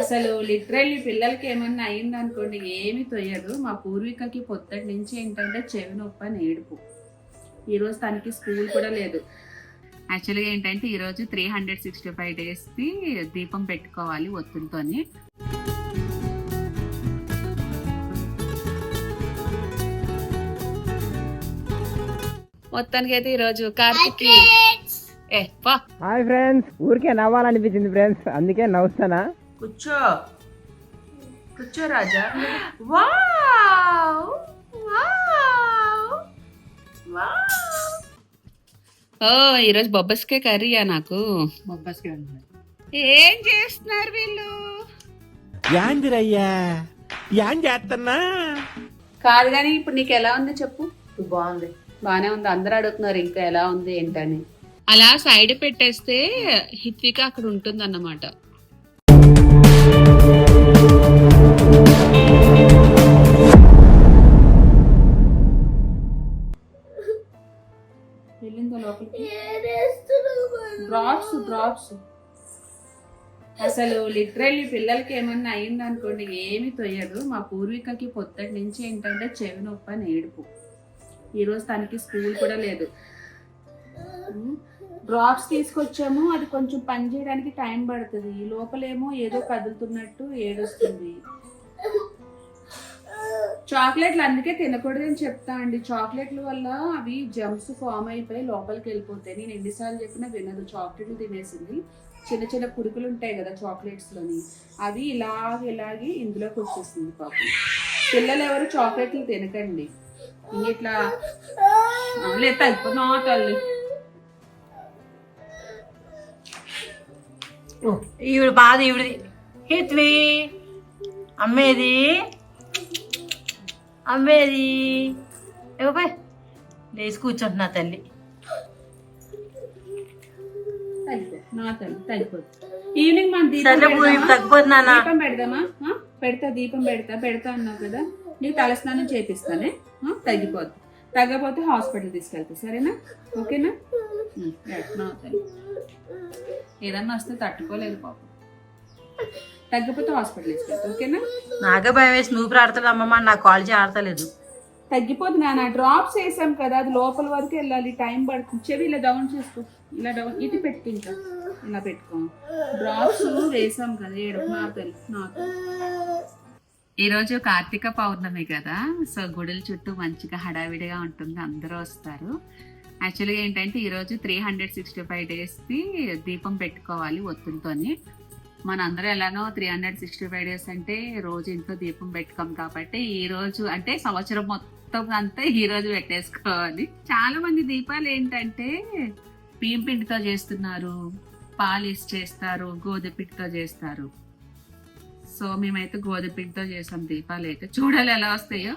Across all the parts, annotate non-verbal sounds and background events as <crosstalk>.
అసలు లిటరల్లీ పిల్లలకి ఏమన్నా అయింది అనుకోండి ఏమి తొయ్యదు. మా పూర్వీకకి పొత్తటి నుంచి ఏంటంటే చెవి నొప్పి అని ఏడుపు. ఈరోజు తనకి స్కూల్ కూడా లేదు. యాక్చువల్గా ఏంటంటే ఈరోజు త్రీ హండ్రెడ్ సిక్స్టీ ఫైవ్ డేస్కి దీపం పెట్టుకోవాలి ఒత్తులతోని మొత్తానికి అయితే ఈరోజు కార్తిక్ హాయ్ ఫ్రెండ్స్ ఊరికే నవ్వాలనిపించింది ఫ్రెండ్స్ అందుకే నవ్వుతానా కూర్చో. కూర్చో రాజా. వావ్! వావ్! వావ్! ఓ ఈరోజు బొబ్బస్కే కర్రీయా నాకు? ఏం చేస్తున్నారు వీళ్ళు? యాందిరయ్యా చేస్తున్నా కాదు కానీ ఇప్పుడు నీకు ఎలా ఉంది చెప్పు? బాగుంది. బానే ఉంది. అందరూ అడుగుతున్నారు ఇంకా ఎలా ఉంది ఏంటని. అలా సైడ్ పెట్టేస్తే హిత్విక అక్కడ ఉంటుంది అన్నమాట లోపలికి డ్రాప్స్ డ్రాప్స్ అసలు లిటరల్లీ పిల్లలకి ఏమన్నా అయింది అనుకోండి ఏమి తొయ్యదు. మా పూర్వీకకి పొత్తటి నుంచి ఏంటంటే చెవి నొప్పి అని ఏడుపు. ఈరోజు తనకి స్కూల్ కూడా లేదు. డ్రాప్స్ తీసుకొచ్చాము అది కొంచెం పని చేయడానికి టైం పడుతుంది. ఈ లోపలేమో ఏదో కదులుతున్నట్టు ఏడుస్తుంది. చాక్లెట్లు అందుకే తినకూడదని చెప్తా అండి. చాక్లెట్ల వల్ల అవి జమ్స్ ఫామ్ అయిపోయి లోపలికి వెళ్ళిపోతాయి. నేను ఎన్నిసార్లు చెప్పినా వినదు. చాక్లెట్లు తినేసింది. చిన్న చిన్న పురుగులు ఉంటాయి కదా చాక్లెట్స్లోని అవి ఇలాగ ఇలాగి ఇందులోకి వచ్చేసింది పాపం. పిల్లలు ఎవరు చాక్లెట్లు తినకండి. ఇట్లా లేదు తగ్గిపో తల్లి. ఈవిడ బాధ ఈవిడది. హిత్వి అమ్మేది. అమ్మేది ఇవ్వపోయి లేచి కూర్చుంటున్నా తల్లి. ఈవినింగ్ మన దీపం? తగ్గిపోదు నాన్న. దీపం పెడదామా? పెడతా దీపం పెడతా పెడతా అన్నావు కదా. నీకు తలస్నానం చేపిస్తానే? తగ్గిపోద్ది. తగ్గపోతే హాస్పిటల్ తీసుకెళ్తా సరేనా? ఓకేనా. ఏదన్నా వస్తే తట్టుకోలేదు పాపం. తగ్గపోతే హాస్పిటల్ తీసుకెళ్తా ఓకేనా? నాకే భయం వేసి నువ్వు ఆడతాడు అమ్మమ్మ నా కాలేజీ ఆడతలేదు తగ్గిపోద్ది నాన్న డ్రాప్స్ వేసాం కదా అది లోపల వరకు వెళ్ళాలి టైం పడుతుంది. చెవి ఇలా డౌన్ చేసుకో ఇలా డౌన్ ఇది పెట్టు ఇంకా. ఇలా పెట్టుకో. డ్రాప్స్ వేసాం కదా ఏడు నా తల్లి నా ఈరోజు కార్తీక పౌర్ణమి కదా సో గుడుల చుట్టూ మంచిగా హడావిడిగా ఉంటుంది అందరూ వస్తారు. యాక్చువల్గా ఏంటంటే ఈరోజు త్రీ హండ్రెడ్ సిక్స్టీ ఫైవ్ డేస్కి దీపం పెట్టుకోవాలి ఒత్తులతోని. మనందరం ఎలానో three hundred sixty five days అంటే రోజు ఇంట్లో దీపం పెట్టుకోం కాబట్టి ఈ రోజు అంటే సంవత్సరం మొత్తం అంతా ఈ రోజు పెట్టేసుకోవాలి. చాలా మంది దీపాలు ఏంటంటే బియ్యం పిండితో చేస్తున్నారు పాలిష్ చేస్తారు గోధుమ పిండితో చేస్తారు. సో మేమైతే గోధుమ పిండితో చేసాం దీపాలు అయితే. చూడాలి ఎలా వస్తాయో.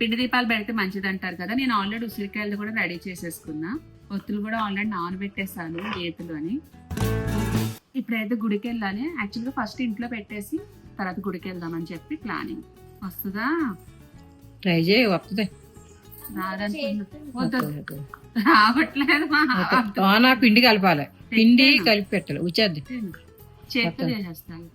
పిండి దీపాలు పెడితే మంచిది అంటారు కదా. నేను ఆల్రెడీ ఉసిరికాయలు కూడా రెడీ చేసేసుకున్నా. ఒత్తులు కూడా ఆల్రెడీ నానబెట్టేసాను గీతలు అని. ఇప్పుడైతే గుడికి వెళ్ళాలి యాక్చువల్గా ఫస్ట్ ఇంట్లో పెట్టేసి తర్వాత గుడికి వెళ్దామని చెప్పి ప్లానింగ్. వస్తుందా? ట్రై చేయి వస్తుంది రావట్లేదు నా పిండి కలపాలి. పిండి కలిపి పెట్టాలి. ఉచ్చేద్ది. చేతితో చేసేస్తాను.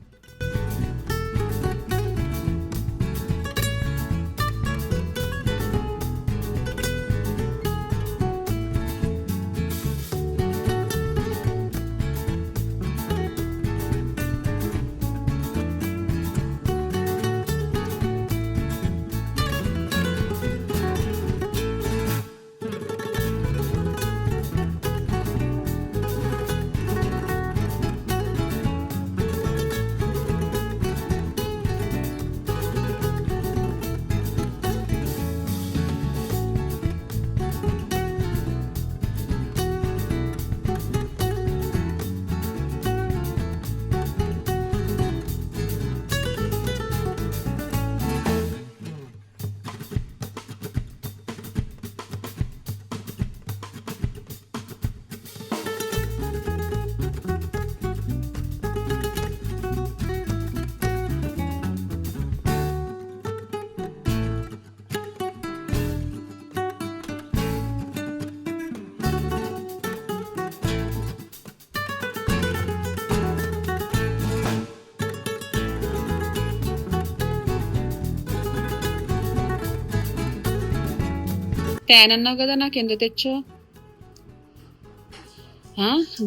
తేనన్నావు కదా నాకు ఎందుకు తెచ్చావు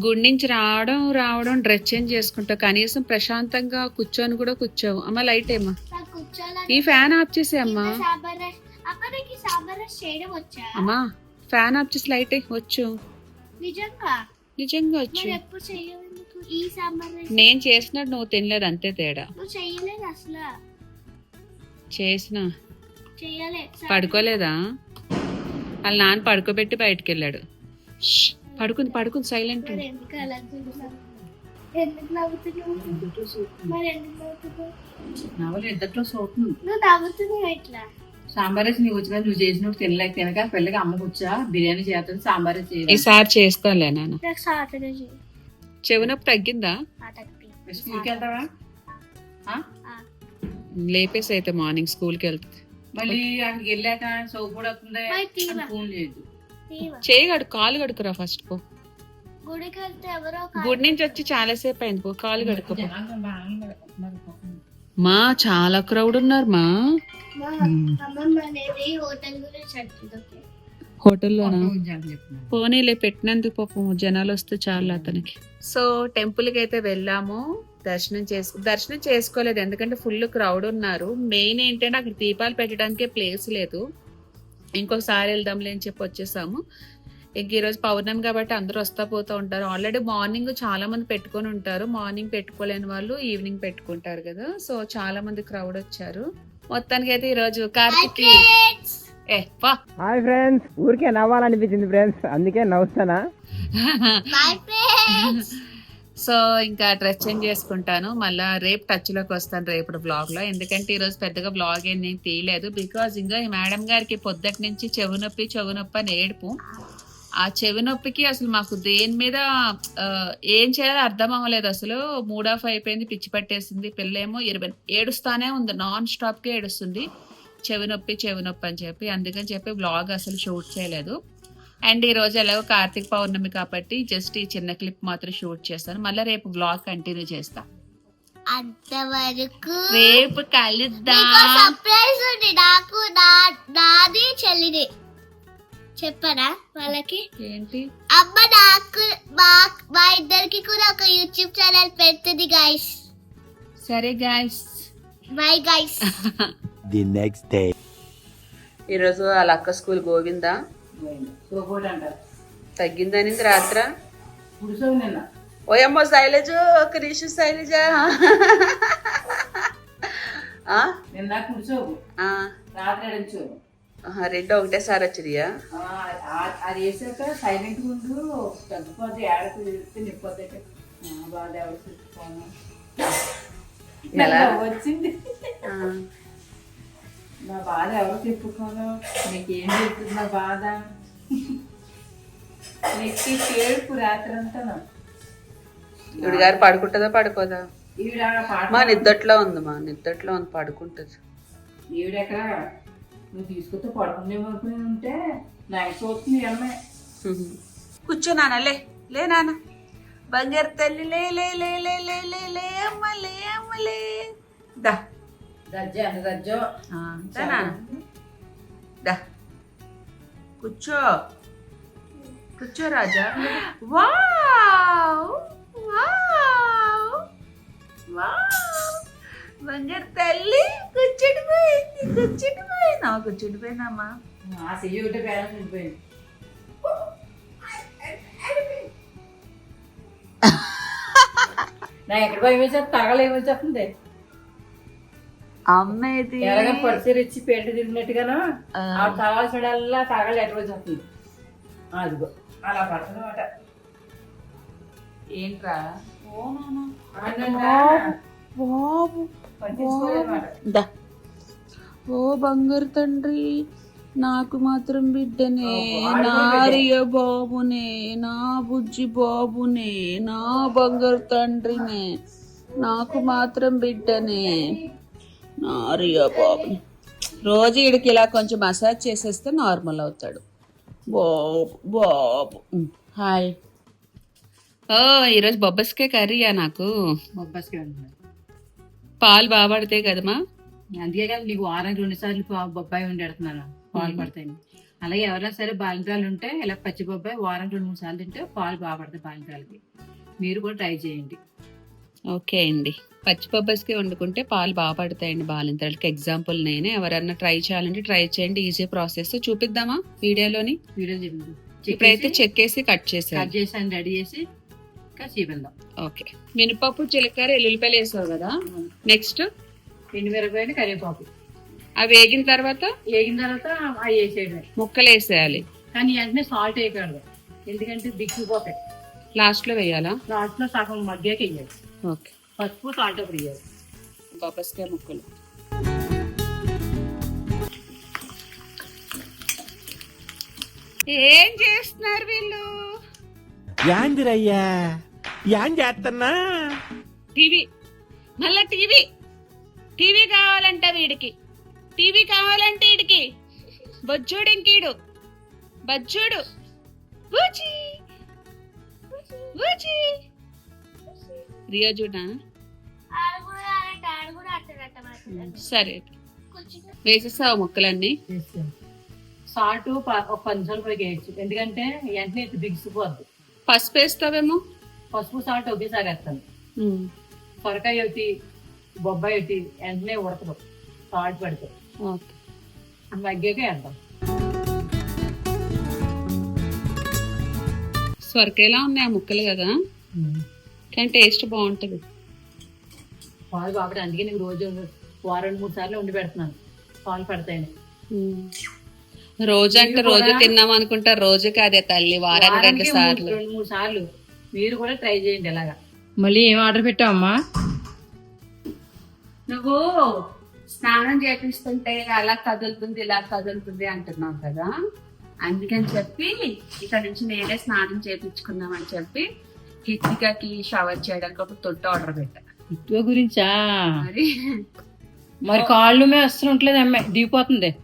గుడి నుంచి రావడం రావడం డ్రెస్ చేంజ్ చేసుకుంటావు కనీసం ప్రశాంతంగా కూర్చొని కూడా కూర్చోవు. అమ్మ లైట్ ఏమా ఈ ఫ్యాన్ ఆఫ్ చేసే అమ్మా. అమ్మా ఫ్యాన్ ఆఫ్ చేసి లైట్ వచ్చు. నిజంగా? వచ్చు. నేను చేసినట్టు నువ్వు తినలేదు అంతే తేడా. చేసిన. పడుకోలేదా? వాళ్ళ నాన్న పడుకోబెట్టి బయటికి వెళ్ళాడు ష్, పడుకుంది పడుకుంది సైలెంట్ సాంబార్ వేసి వచ్చిన నువ్వు చేసినప్పుడు తినలేక తినక పిల్లకి బిర్యానీ చేస్తుంది సాంబార్ చేయాలి ఈసారి చేస్తాలే నాన్న. చెవినొప్పి తగ్గిందా? స్కూల్కి వెళ్తావా? ఆ? లేపేసి అయితే మార్నింగ్ స్కూల్కి వెళ్తుంది. మళ్ళీ అక్కడికి వెళ్ళాక సోపు కూడా వస్తుంది. ఫోన్. చేయి కడు కాలు కడుకురా ఫస్ట్ పో. గుడికి వెళ్తే ఎవరో ఒక గుడి నుంచి వచ్చి చాలా సేపు అయింది పో కాలు పాపం. మా చాలా క్రౌడ్ ఉన్నారు మా. హోటల్లోనా? పోనీలే పెట్టినందుకు పాపం జనాలు వస్తే చాలు అతనికి. సో టెంపుల్కి అయితే వెళ్ళాము. దర్శనం చేసుకు దర్శనం చేసుకోలేదు. ఎందుకంటే ఫుల్ క్రౌడ్ ఉన్నారు. మెయిన్ ఏంటంటే అక్కడ దీపాలు పెట్టడానికే ప్లేస్ లేదు. ఇంకొకసారి వెళ్దాంలే అని చెప్పి వచ్చేసాము. ఇంక ఈరోజు పౌర్ణమి కాబట్టి అందరూ వస్తా పోతూ ఉంటారు. ఆల్రెడీ మార్నింగ్ చాలా మంది పెట్టుకొని ఉంటారు. మార్నింగ్ పెట్టుకోలేని వాళ్ళు ఈవినింగ్ పెట్టుకుంటారు కదా. సో చాలా మంది క్రౌడ్ వచ్చారు. మొత్తానికి అయితే ఈరోజు కార్తిక్ ఏ వా. హాయ్ ఫ్రెండ్స్ ఊరికే నవ్వాలనిపించింది ఫ్రెండ్స్ అందుకే నవ్వుతానా? <laughs> సో ఇంకా డ్రెస్ చేంజ్ చేసుకుంటాను. మళ్ళా రేపు టచ్లోకి వస్తాను రేపు బ్లాగ్లో. ఎందుకంటే ఈరోజు పెద్దగా బ్లాగ్ ఏం నేను తీయలేదు. బికాజ్ ఇంకా ఈ మేడం గారికి పొద్దుటి నుంచి చెవి నొప్పి చెవు నొప్పి అని ఏడుపు. ఆ చెవి నొప్పికి అసలు మాకు దేని మీద ఏం చేయాలో అర్థం అవ్వలేదు అసలు. మూడ్ ఆఫ్ అయిపోయింది పిచ్చి పట్టేసింది. పిల్లేమో ఇరవై ఏడుస్తానే ఉంది. నాన్ స్టాప్ ఏడుస్తుంది. చెవి నొప్పి చెవి నొప్పి అని చెప్పి. అందుకని చెప్పి బ్లాగ్ అసలు షూట్ చేయలేదు. అండ్ ఈ రోజు ఎలాగో కార్తీక పౌర్ణమి కాబట్టి జస్ట్ ఈ చిన్న క్లిప్ మాత్రం షూట్ చేస్తాను. మళ్ళీ రేపు బ్లాగ్ కంటిన్యూ చేస్తా. అంతవరకు రేపు కలుద్దాం. సర్ప్రైజ్ ఉంది. నాకు నా నాది చెల్లిది. చెప్పనా వాళ్ళకి? ఏంటి? అమ్మ నాకు మా మా ఇద్దరికి కూడా ఒక యూట్యూబ్ ఛానల్ పెడుతుంది గైస్ సరే guys bye guys The next day. ఈరోజు వాళ్ళ అక్క స్కూల్ గోవిందా? సోపోటి అంటారు. తగ్గిందని రాత్ర? పురుషులు నిన్న. ఓయమ్మ శైలజ నిమిషం శైలజ? నిన్న. రాత్రి ఆహా, రెండు ఒకటేసారి వచ్చినాయా అది వేసాక సైలెంట్ ఉండు తగ్గిపోతే ఏడకు చెప్తే నిప్పోతే ఎవరు ఎలా? వచ్చింది. నా బాధ ఎవరు చెప్పుకోను? నీకేం చెప్తుంది నా బాధ? నెక్కి ఏడుపు రాత్రి అంతా ఈవిడ గారు పడుకుంటుందా పడుకోదా? ఈవిడ మా నిద్దట్లో ఉంది మా నిద్దట్లో ఉంది పడుకుంటుంది. ఈవిడెక్కడ నువ్వు తీసుకొస్తే పడుకునేమో అనుకుని ఉంటే నాకు చూస్తుంది అమ్మాయి. కూర్చో నాన్న లే లే నాన్న. బంగారు తల్లి లే లే లే లే లే లే లే అమ్మ లే అమ్మ లే. దా. రజ్జో అంత రజ్జో. ఆ, దా. నాన్న దా. కూర్చో. కూర్చో రాజా. వావ్. వావ్. వావ్. బంగారు తల్లి కూర్చుండిపోయింది కూర్చుండిపోయింది ఆ కూర్చుండిపోయిందమ్మా <laughs> నా ఎక్కడ భయం వేసేది తగలేమో చెప్తుంది అమ్మేది. ఎలాగ పరిచయం ఇచ్చి పేట తిరిగినట్టుగాను ఆ. ఆ కావాల్సినల్లా తగలు ఎక్కడ వచ్చేస్తుంది అదిగో అలా పడుతున్నమాట ఏంట్రా? పట్టించుకోలేమాట దా. ఓ బంగారు తండ్రి నాకు మాత్రం బిడ్డనే నా ఆర్య బాబునే నా బుజ్జి బాబునే నా బంగారు తండ్రినే నాకు మాత్రం బిడ్డనే. నా ఆర్య బాబుని రోజు వీడికి ఇలా కొంచెం మసాజ్ చేసేస్తే నార్మల్ అవుతాడు. బాబు బాబు. హాయ్. ఓ ఈరోజు బొబ్బస్కే కర్రీయా నాకు? బొబ్బాస్కి పాలు బాగా పడతాయి కదమ్మా? అందుకే కదా నీకు వారానికి రెండు సార్లు పా- బొబ్బాయి వండి పెడుతున్నాను. పాలు పడతాయి. అలాగే ఎవరైనా సరే బాలింతరాలు ఉంటే ఇలా పచ్చి బొబ్బాయి వారం రెండు మూడు సార్లు తింటే పాలు బాగా పడతాయి బాలింతరాలకి. మీరు కూడా ట్రై చేయండి. ఓకే అండి. పచ్చి పబ్బస్కి వండుకుంటే పాలు బాగా పడతాయండి బాలింతలకి. ఎగ్జాంపుల్ నేనే. ఎవరన్నా ట్రై చేయాలంటే ట్రై చేయండి. ఈజీ ప్రాసెస్ చూపిద్దామా వీడియోలోని? వీడియో ఇప్పుడైతే చెక్కేసి కట్ చేసాను కట్ చేసి అని రెడీ చేసి ఓకే. మినపప్పు జీలకర్ర ఎల్లుల్లిపాయలు వేసావు కదా? నెక్స్ట్ ఎండు మిరపకాయలు కరివేపాకు. అవి వేగిన తర్వాత? వేగిన తర్వాత అవి వేసేయడమే. ముక్కలు వేసేయాలి. కానీ వెంటనే సాల్ట్ వేయకూడదు. ఎందుకంటే దిక్కుపోతాయి లాస్ట్లో వేయాలా? లాస్ట్లో సగం మగ్గాక వేయాలి. ఓకే. పసుపు సాల్ట్ అప్పుడు వేయాలి బొబ్బస్కాయ ముక్కలు. ఏం చేస్తున్నారు వీళ్ళు? యాందిరయ్యా యాన్ చేస్తున్నా టీవీ. మళ్ళా టీవీ. టీవీ కావాలంట వీడికి. టీవీ కావాలంటే వీడికి బొజ్జోడు ఇంకీడు బజ్జోడు. బూచి బూచి రియా చూడా. సరే. కొంచెం వేసేసావు ముక్కలన్నీ? సాల్ట్ ఒక పది నిమిషాలు కూడా వేయచ్చు. ఎందుకంటే వెంటనే బిగిసిపోద్ది పసుపు వేస్తావేమో? పసుపు సాల్ట్ ఒకేసారి వేస్తాను సొరకాయ ఒకటి బొబ్బాయి ఒకటి వెంటనే ఉడకదు. సాల్ట్ పడితే. ఓకే. మగ్గాక వేద్దాం. సొరకాయలా ఉన్నాయి ఆ ముక్కలు కదా? కానీ టేస్ట్ బాగుంటది. పాలు కాబట్టి అందుకే నీకు రోజు వారం రెండు మూడు సార్లు వండి పెడుతున్నాను. పాలు పడతాయని. రోజు అంటే రోజు తిన్నాం అనుకుంటా రోజు కాదే తల్లి వారానికి రెండు సార్లు మూడు- రెండు మూడు సార్లు. మీరు కూడా ట్రై చేయండి ఇలాగా మళ్ళీ ఏం ఆర్డర్ పెట్టావమ్మా? నువ్వు స్నానం చేపిస్తుంటే అలా కదులుతుంది ఇలా కదులుతుంది అంటున్నావు కదా. అందుకని చెప్పి ఇక్కడ నుంచి నేనే స్నానం చేపించుకుందామని చెప్పి కిటికకి షవర్ చేయడానికి ఒక తొట్టు ఆర్డర్ పెట్టా. ఇటువ గురించా? మరి? మరి కాళ్ళు మీద అస్సలు ఉంటలేదు అమ్మాయి దిగిపోతుంది.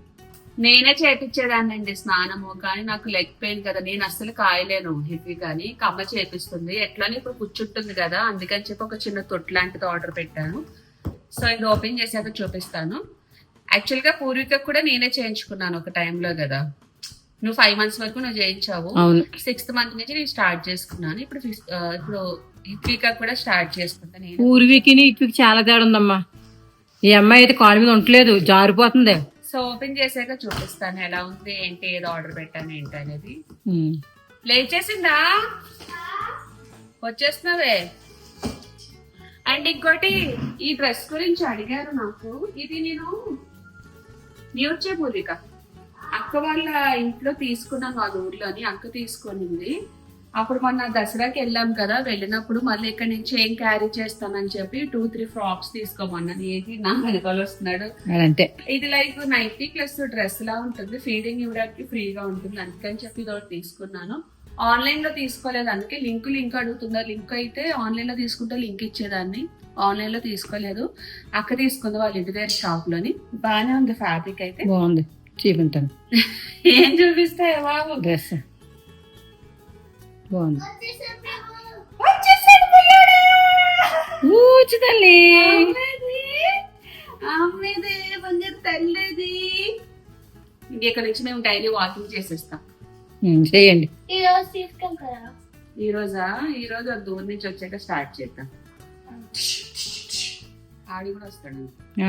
నేనే చేపించేదాన్నండి స్నానము కానీ నాకు లెగ్ పెయిన్ కదా. నేను అస్సలు కాయలేను హెవీ కానీ కమ్మ చేపిస్తుంది. ఎట్లానే ఇప్పుడు కూర్చుంటుంది కదా. అందుకని చెప్పి ఒక చిన్న తొట్టు లాంటిది ఆర్డర్ పెట్టాను. సో ఇది ఓపెన్ చేశాక చూపిస్తాను. యాక్చువల్గా పూర్విక కూడా నేనే చేయించుకున్నాను ఒక టైంలో కదా. నువ్వు ఫైవ్ మంత్స్ వరకు నువ్వు చేయించావు సిక్స్త్ మంత్ నుంచి నేను స్టార్ట్ చేసుకున్నాను. ఇప్పుడు ఇప్పుడు హిత్విక కూడా స్టార్ట్ చేసుకుంటాను నేను. పూర్వీకిని చాలా తేడా ఉందమ్మా. ఈ అమ్మాయి అయితే కాళ్ళ మీద ఉండలేదు జారిపోతుంది. సో ఓపెన్ చేశాక చూపిస్తాను ఎలా ఉంది ఏంటి ఏది ఆర్డర్ పెట్టాను ఏంటి అనేది. లేచేసిందా? వచ్చేస్తున్నావే. అండ్ ఇంకోటి ఈ డ్రెస్ గురించి అడిగారు నాకు. ఇది నేను న్యూచే పూర్విక అక్క వాళ్ళ ఇంట్లో తీసుకున్నాను వాళ్ళ ఊర్లోని అక్క తీసుకునింది. అప్పుడు మొన్న దసరాకి వెళ్ళాం కదా వెళ్ళినప్పుడు మళ్ళీ ఇక్కడ నుంచి ఏం క్యారీ చేస్తానని చెప్పి టూ త్రీ ఫ్రాక్స్ తీసుకోమన్నాను. ఏది నా వెనకాల వస్తున్నాడు. అదంతే ఇది లైక్ నైన్టీ ప్లస్ డ్రెస్ లా ఉంటుంది ఫీడింగ్ ఇవ్వడానికి ఫ్రీగా ఉంటుంది అందుకని చెప్పి ఇది ఒకటి తీసుకున్నాను. ఆన్లైన్లో తీసుకోలేదు అందుకే లింక్ లింక్ అడుగుతుందా లింక్ అయితే ఆన్లైన్లో తీసుకుంటే లింక్ ఇచ్చేదాన్ని. ఆన్లైన్లో తీసుకోలేదు. అక్క తీసుకుంది వాళ్ళ ఇంటి దగ్గర షాప్లోని. బాగానే ఉంది ఫ్యాబ్రిక్ అయితే. బాగుంది. చూపించాను <laughs> ఏం చూపిస్తే బాబు? డ్రెస్ బాగుంది! ఊచు తల్లి. అమ్మేది, బంగారు తల్లిది! ఇక్కడ నుంచి మేము డైలీ వాకింగ్ చేసేస్తాం. చేయండి. ఈ రోజు తీసుకెళ్ళి కదా? ఈ రోజా? ఈ రోజు దూరం నుంచి వచ్చాక స్టార్ట్ చేద్దాం. ఆడి కూడా వస్తాడు.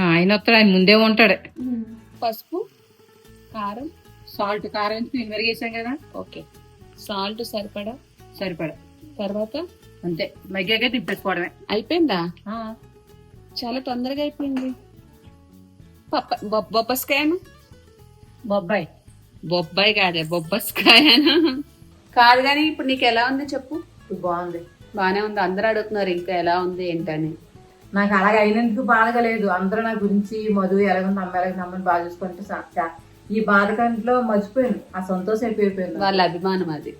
ఆయన వస్తాడు ఆయన ముందే ఉంటాడు. పసుపు? కారం సాల్ట్ కారం మెరిగేసాం కదా? ఓకే. సాల్ట్ సరిపడా? సరిపడా. తర్వాత? అంతే. మగ్గాక తిప్పేసుకోవడమే. అయిపోయిందా? చాలా తొందరగా అయిపోయింది. బొబ్బస్కాయను? బొబ్బాయి. బొబ్బాయి కాదే బొబ్బస్కాయను? కాదు కానీ ఇప్పుడు నీకు ఎలా ఉంది చెప్పు? బాగుంది. బానే ఉంది. అందరూ అడుగుతున్నారు ఇంకా ఎలా ఉంది ఏంటని. నాకు అలాగ అయినందుకు బాధగా లేదు. అందరూ నా గురించి మధు ఎలాగో అమ్మ ఎలాగో అమ్మని బాగా చూసుకుంటే ఈ బాధ కంట్లో మర్చిపోయాను. ఆ సంతోషం అయిపోయిపోయింది. నాకు. వాళ్ళ అభిమానం అది.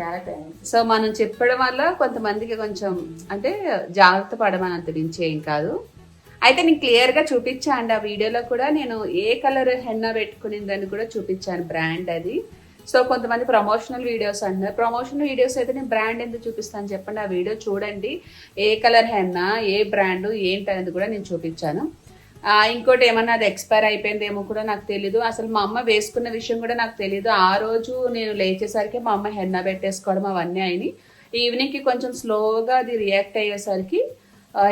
చాలా థ్యాంక్స్ సో మనం చెప్పడం వల్ల కొంతమందికి కొంచెం అంటే జాగ్రత్త పడమని అంత ఏం కాదు. అయితే నేను క్లియర్గా చూపించాను ఆ వీడియోలో కూడా. నేను ఏ కలర్ హెన్నా పెట్టుకునిందని కూడా చూపించాను బ్రాండ్ అది. సో కొంతమంది ప్రమోషనల్ వీడియోస్ అంటారు ప్రమోషనల్ వీడియోస్ అయితే నేను బ్రాండ్ ఎందుకు చూపిస్తాను చెప్పండి. ఆ వీడియో చూడండి. ఏ కలర్ హెన్నా ఏ బ్రాండ్ ఏంటి అనేది కూడా నేను చూపించాను. ఇంకోటి ఏమన్నా అది ఎక్స్పైర్ అయిపోయిందేమో కూడా నాకు తెలీదు. అసలు మా అమ్మ వేసుకున్న విషయం కూడా నాకు తెలీదు. ఆ రోజు నేను లేచేసరికి మా అమ్మ హెన్న పెట్టేసుకోవడం అవన్నీ అయినాయి. ఈవినింగ్కి కొంచెం స్లోగా అది రియాక్ట్ అయ్యేసరికి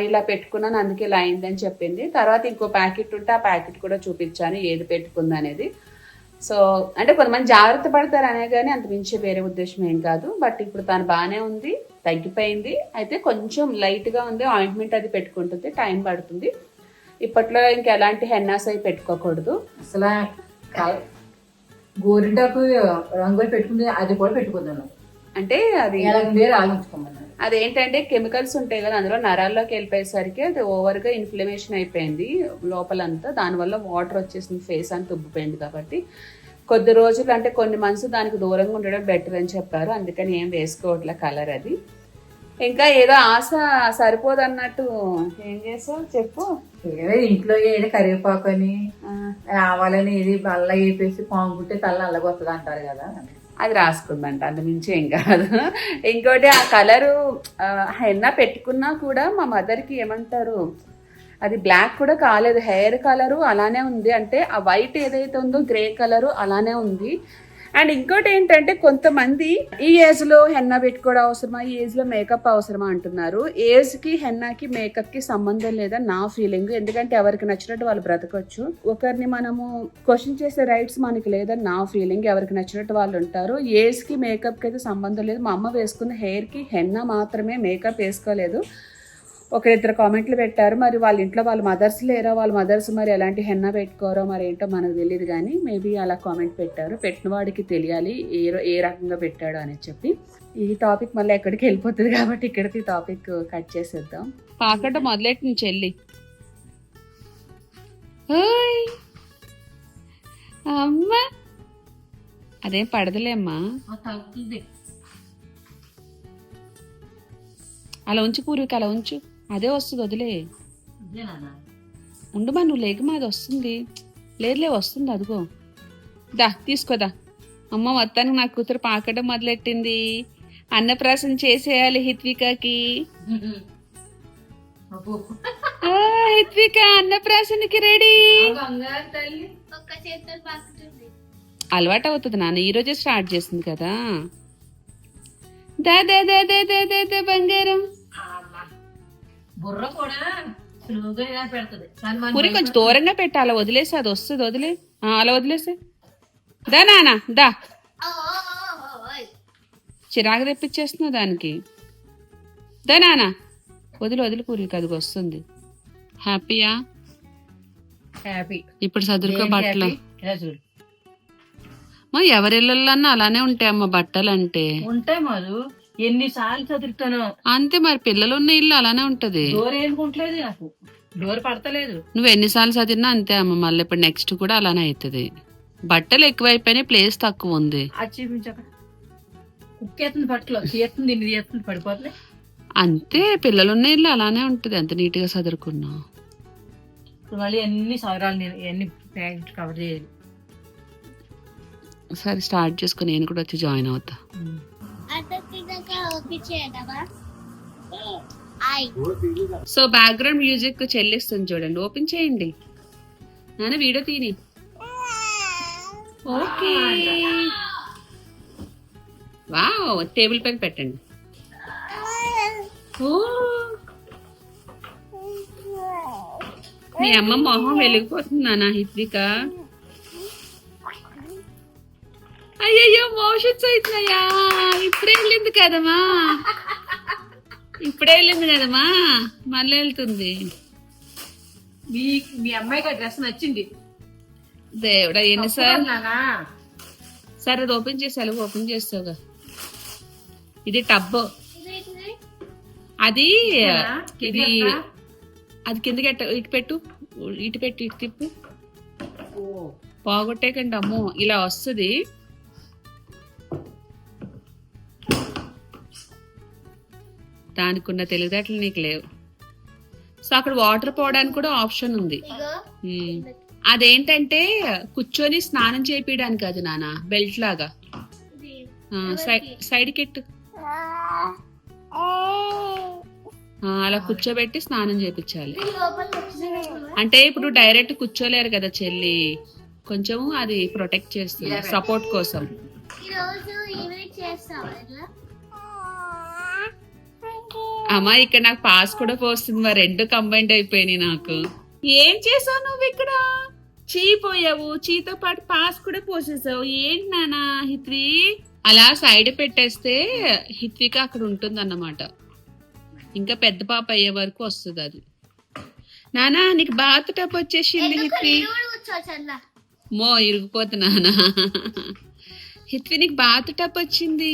ఇలా పెట్టుకున్నాను అందుకే ఇలా అయిందని చెప్పింది. తర్వాత ఇంకో ప్యాకెట్ ఉంటే ఆ ప్యాకెట్ కూడా చూపించాను ఏది పెట్టుకుంది అనేది. సో అంటే కొంతమంది జాగ్రత్త పడతారు అనే కానీ అంత మించి వేరే ఉద్దేశం ఏం కాదు. బట్ ఇప్పుడు తను బాగానే ఉంది తగ్గిపోయింది. అయితే కొంచెం లైట్గా ఉంది ఆయింట్మెంట్ అది పెట్టుకుంటుంది టైం పడుతుంది. ఇప్పట్లో ఇంకా ఎలాంటి హెన్నాస్ అవి పెట్టుకోకూడదు. అసలు గోరింటాకు రంగులు పెట్టుకుంటే అది కూడా పెట్టుకుందాను అంటే అది అదేంటంటే కెమికల్స్ ఉంటాయి కదా అందులో నరాల్లోకి వెళ్ళిపోయేసరికి అది ఓవర్గా ఇన్ఫ్లమేషన్ అయిపోయింది లోపలంతా. దానివల్ల వాటర్ వచ్చేసింది ఫేస్ అంతా ఉబ్బిపోయింది కాబట్టి. కొద్ది రోజులు అంటే కొన్ని మంత్స్ దానికి దూరంగా ఉండడం బెటర్ అని చెప్పారు. అందుకని ఏం వేసుకోవట్లే కలర్ అది. ఇంకా ఏదో ఆశ సరిపోదు అన్నట్టు ఏం చేసావు? చెప్పు. ఏదో ఇంట్లో ఏదో కరివేపాకు అని ఆవాలని ఇది బల్ల వేపేసి పాముకుంటే తల్ల అల్లగొస్తుంది అంటారు కదా. అది రాసుకుందంట. అంత మించి ఏం కాదు. ఇంకోటి ఆ కలరు హెన్నా పెట్టుకున్నా కూడా మా మదర్కి ఏమంటారు అది బ్లాక్ కూడా కాలేదు. హెయిర్ కలరు అలానే ఉంది. అంటే ఆ వైట్ ఏదైతే ఉందో గ్రే కలరు అలానే ఉంది. అండ్ ఇంకోటి ఏంటంటే కొంతమంది ఈ ఏజ్లో హెన్నా పెట్టుకోవడం అవసరమా? ఈ ఏజ్లో మేకప్ అవసరమా అంటున్నారు. ఏజ్కి హెన్నాకి మేకప్కి సంబంధం లేదా నా ఫీలింగ్? ఎందుకంటే ఎవరికి నచ్చినట్టు వాళ్ళు బ్రతకొచ్చు. ఒకరిని మనము క్వశ్చన్ చేసే రైట్స్ మనకి లేదని నా ఫీలింగ్ ఎవరికి నచ్చినట్టు వాళ్ళు ఉంటారు. ఏజ్కి మేకప్కి అయితే సంబంధం లేదు. మా అమ్మ వేసుకున్న హెయిర్కి హెన్నా మాత్రమే మేకప్ వేసుకోలేదు. ఒకరిద్దరు కామెంట్లు పెట్టారు. మరి వాళ్ళ ఇంట్లో వాళ్ళ మదర్స్ లేరా? వాళ్ళ మదర్స్ మరి ఎలాంటి హెన్నా పెట్టుకోరో మరి ఏంటో మనకు తెలియదు కానీ మేబీ అలా కామెంట్ పెట్టారు. పెట్టిన వాడికి తెలియాలి ఏ ఏ రకంగా పెట్టాడు అని చెప్పి. ఈ టాపిక్ మళ్ళీ ఎక్కడికి వెళ్ళిపోతుంది కాబట్టి ఇక్కడికి టాపిక్ కట్ చేసేద్దాం. పాకట మొదలెట్టిన చెల్లి. ఓయ్! అమ్మ! అదేం పడదులేమ్మా అలా ఉంచు పూర్విక అలా ఉంచు. అదే వస్తుంది వదిలే. ఉండమా నువ్వు లేక మాది వస్తుంది. లేదులే వస్తుంది అదిగో. దా తీసుకోదా అమ్మ మొత్తానికి నా కూతురు పాకడం మొదలెట్టింది. అన్నప్రాసం చేసేయాలి హిత్వికకి. హిత్విక అన్నప్రాసనకి రెడీ. అలవాటు అవుతుంది నాన్న ఈ రోజే స్టార్ట్ చేసింది కదా. దా దా దా దా దా దా బంగారం. బుర్ర కూడా సులువుగా ఇలా పెడుతుంది. కానీ మనం పూరి కొంచెం దూరంగా పెట్టి అలా వదిలేసి అది వస్తుంది వదిలే. ఆ, అలా వదిలేసే. దా నాన్న దా. ఓ, ఓ, ఓ, ఓ, ఓయ్. చిరాకు తెప్పించేస్తున్నావు దానికి. దా నాన్న వదిలి వదిలి పూరికి అది వస్తుంది. హ్యాపీయా? హ్యాపీ. ఇప్పుడు చదువుకో బట్టలు. ఇలా చూడు. మా ఎవరిళ్ళన్నా అలానే ఉంటాయమ్మ బట్టలు అంటే ఉంటాయి మధు ఎన్నిసార్లు చదువుతాను అంతే మరి పిల్లలు ఉన్న ఇల్లు అలానే ఉంటది. డోర్ వేసుకుంటలేదు నాకు. డోర్ పడతలేదు. నువ్వు ఎన్నిసార్లు చదివినా అంతే అమ్మ మళ్ళీ ఇప్పుడు నెక్స్ట్ కూడా అలానే అవుతుంది బట్టలు ఎక్కువైపోయినాయి ప్లేస్ తక్కువ ఉంది. అది చూపించక. కుక్కేస్తుంది బట్టలు తీస్తుంది ఇన్ని పడిపోతుంది. అంతే పిల్లలు ఉన్న ఇల్లు అలానే ఉంటది ఎంత నీట్గా చదువుకున్నావు ఇప్పుడు మళ్ళీ ఎన్ని సవరాలు నేను ఎన్ని ప్యాకెట్ కవర్ చేయాలి సరే స్టార్ట్ చేసుకుని నేను కూడా వచ్చి జాయిన్ అవుతా. సో బ్యాక్గ్రౌండ్ మ్యూజిక్ చెల్లిస్తుంది చూడండి. ఓపెన్ చేయండి. నాన్న వీడియో తీని. ఓకే. వావ్ టేబుల్ పైన పెట్టండి. మీ అమ్మ మొహం వెలిగిపోతుంది నా హిత్విక అయ్యయ్యో మోషన్స్ అవుతున్నాయా ఇప్పుడే వెళ్ళింది కదమ్మా. ఇప్పుడే వెళ్ళింది కదమ్మా. మళ్ళీ వెళ్తుంది. మీ మీ అమ్మాయికి ఆ డ్రెస్ నచ్చింది. దేవుడా ఎన్నిసార్లు నానా. సరే అది ఓపెన్ చేసి ఓపెన్ చేస్తావుగా. ఇది టబ్ అది ఇది అది కిందకి ఇటు పెట్టు. ఇటు పెట్టు ఇటు తిప్పు. పోగొట్టేకండి అమ్మో. ఇలా వస్తుంది. దానికి ఉన్న తెలివితేటలు నీకు లేవు. సో అక్కడ వాటర్ పోవడానికి కూడా ఆప్షన్ ఉంది. అదేంటంటే కూర్చొని స్నానం చేయించడానికి అది నాన్న బెల్ట్ లాగా. సైడ్ కెట్టు ఆ, అలా కూర్చోబెట్టి స్నానం వచ్చింది అంటే ఇప్పుడు డైరెక్ట్ కూర్చోలేరు కదా చెల్లి. కొంచెం అది ప్రొటెక్ట్ చేస్తుంది సపోర్ట్ కోసం. అమ్మా ఇక్కడ నాకు పాస్ కూడా పోస్తుంది మరి. రెండు కంబైండ్ అయిపోయినాయి నాకు. ఏం చేసావు నువ్వు ఇక్కడ? చీ పోయావు. చీతో పాటు పాస్ కూడా పోసేసావు. ఏంటి నానా హిత్వి అలా సైడ్ పెట్టేస్తే హిత్విక అక్కడ ఉంటుంది అన్నమాట ఇంకా పెద్ద పాప అయ్యే వరకు వస్తుంది అది. నానా నీకు బాత్ టప్ వచ్చేసింది హిత్వి మో ఇరిగిపోతున్నానా హిత్వి నీకు బాత్ టప్ వచ్చింది.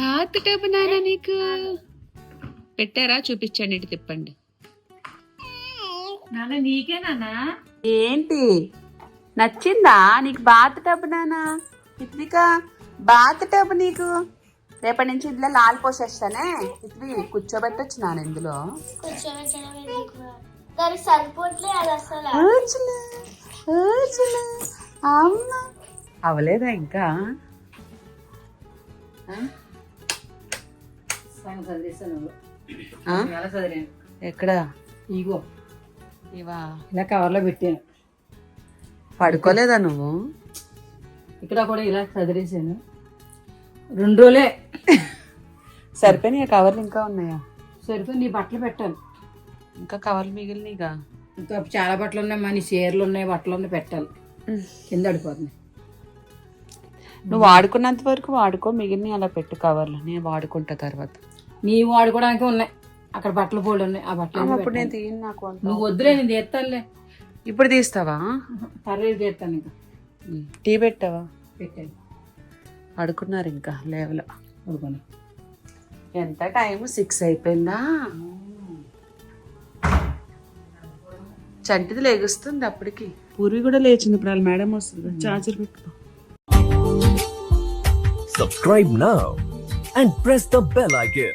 బాత్ టబ్ నానా నీకు? పెట్టారా? చూపించండి ఇటు తిప్పండి. నాన్న నీకేనా ఏంటి? నచ్చిందా? నీకు బాత్ టబ్ నానా హిత్విక బాత్ టబ్ నీకు? రేపటి నుంచి ఇందులో లాల్ పోసేస్తానే? హిత్వి కూర్చోబెట్టొచ్చు నాన్న ఇందులో. అవలేదా ఇంకా? ఎక్కడ? ఇగో. ఇవా? ఇలా కవర్లో పెట్టాను. పడుకోలేదా నువ్వు? ఇక్కడ కూడా ఇలా చదివేసాను రెండు రోజులే. సరిపోయినాయి కవర్లు ఇంకా ఉన్నాయా? సరిపోయి నీ బట్టలు పెట్టాను. ఇంకా కవర్లు మిగిలినగా ఇంకా చాలా బట్టలు ఉన్నాయి మా నీ చీరలు ఉన్నాయి బట్టలు ఉన్నాయి పెట్టాలి. కింద పడిపోతున్నాయి. నువ్వు వాడుకున్నంత వరకు వాడుకో మిగిలిన అలా పెట్టు కవర్లు నేను వాడుకుంటా తర్వాత. నీ వాడుకోవడానికి ఉన్నాయి. అక్కడ బట్టలు పోలు ఉన్నాయి. ఆ బట్టలు అన్నీ అప్పుడు నేను పెట్టాను. తీయను నాకు అంత. నువ్వు వద్దులే నేను తీస్తానులే. ఇప్పుడు తీస్తావా? పర్లేదు తీస్తాను ఇంకా. టీ పెట్టావా? పెట్టాను. పడుకున్నారు ఇంకా లేవల. పడుకొని ఎంత టైం సిక్స్ అయిపోయిందా? చంటిది లేగుస్తుంది అప్పటికి. పూర్వి కూడా లేచింది ఇప్పుడు వాళ్ళ మేడం వస్తుంది. చార్జర్ పెట్టుకో Subscribe now and press the bell icon.